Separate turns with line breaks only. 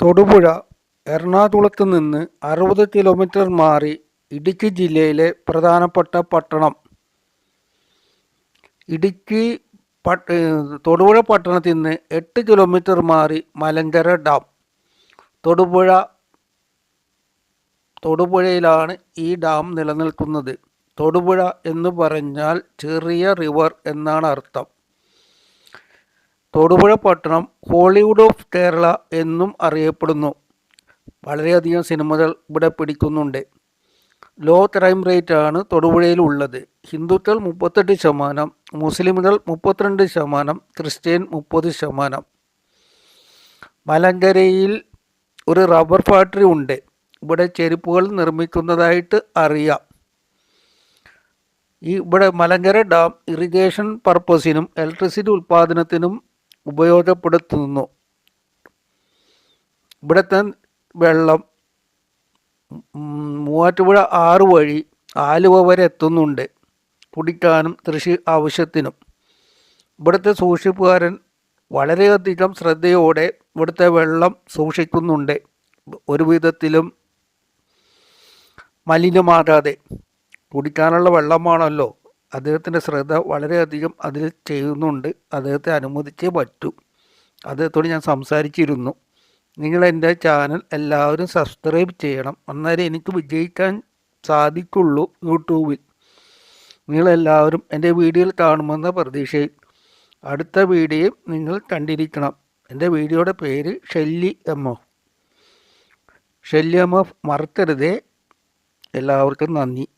തൊടുപുഴ എറണാകുളത്ത് നിന്ന് അറുപത് കിലോമീറ്റർ മാറി ഇടുക്കി ജില്ലയിലെ പ്രധാനപ്പെട്ട പട്ടണം. ഇടുക്കി തൊടുപുഴ പട്ടണത്തിൽ നിന്ന് എട്ട് കിലോമീറ്റർ മാറി മലങ്കര ഡാം. തൊടുപുഴ തൊടുപുഴയിലാണ് ഈ ഡാം നിലനിൽക്കുന്നത്. തൊടുപുഴ എന്ന് പറഞ്ഞാൽ ചെറിയ റിവർ എന്നാണ് അർത്ഥം. തൊടുപുഴ പട്ടണം ഹോളിവുഡ് ഓഫ് കേരള എന്നും അറിയപ്പെടുന്നു. വളരെയധികം സിനിമകൾ ഇവിടെ പിടിക്കുന്നുണ്ട്. ലോ ക്രൈം റേറ്റ് ആണ് തൊടുപുഴയിൽ ഉള്ളത്. ഹിന്ദുക്കൾ മുപ്പത്തെട്ട് ശതമാനം മുസ്ലിമുകൾ മുപ്പത്തിരണ്ട് ശതമാനം ക്രിസ്ത്യൻ മുപ്പത് ശതമാനം. മലങ്കരയിൽ ഒരു റബ്ബർ ഫാക്ടറി ഉണ്ട്. ഇവിടെ ചെരുപ്പുകൾ നിർമ്മിക്കുന്നതായിട്ട് അറിയാം. ഈ ഇവിടെ മലങ്കര ഡാം ഇറിഗേഷൻ പർപ്പസിനും ഇലക്ട്രിസിറ്റി ഉൽപ്പാദനത്തിനും ഉപയോഗപ്പെടുത്തുന്നു. ഇവിടുത്തെ വെള്ളം മൂവാറ്റുപുഴ ആറ് വഴി ആലുവ വരെ എത്തുന്നുണ്ട്. കുടിക്കാനും കൃഷി ആവശ്യത്തിനും. ഇവിടുത്തെ സൂക്ഷിപ്പുകാരൻ വളരെയധികം ശ്രദ്ധയോടെ ഇവിടുത്തെ വെള്ളം സൂക്ഷിക്കുന്നുണ്ട്. ഒരു വിധത്തിലും മലിനമാകാതെ. കുടിക്കാനുള്ള വെള്ളമാണല്ലോ. അദ്ദേഹത്തിന്റെ ശ്രദ്ധ വളരെയധികം അതിൽ ചെയ്യുന്നുണ്ട് അദ്ദേഹത്തെ അനുമോദിച്ചേ പറ്റൂ. അദ്ദേഹത്തോട് ഞാൻ സംസാരിച്ചിരുന്നു. നിങ്ങൾ എന്റെ ചാനൽ എല്ലാവരും സബ്സ്ക്രൈബ് ചെയ്യണം. അന്നേരം എനിക്ക് വിജയിക്കാൻ സാധിക്കുള്ളൂ യൂട്യൂബിൽ. നിങ്ങളെല്ലാവരും എന്റെ വീഡിയോയിൽ കാണുമെന്ന പ്രതീക്ഷയിൽ. അടുത്ത വീഡിയോയും നിങ്ങൾ കണ്ടിരിക്കണം. എന്റെ വീഡിയോയുടെ പേര് Shelly M F. Shelly M F മറക്കരുതേ. എല്ലാവർക്കും നന്ദി.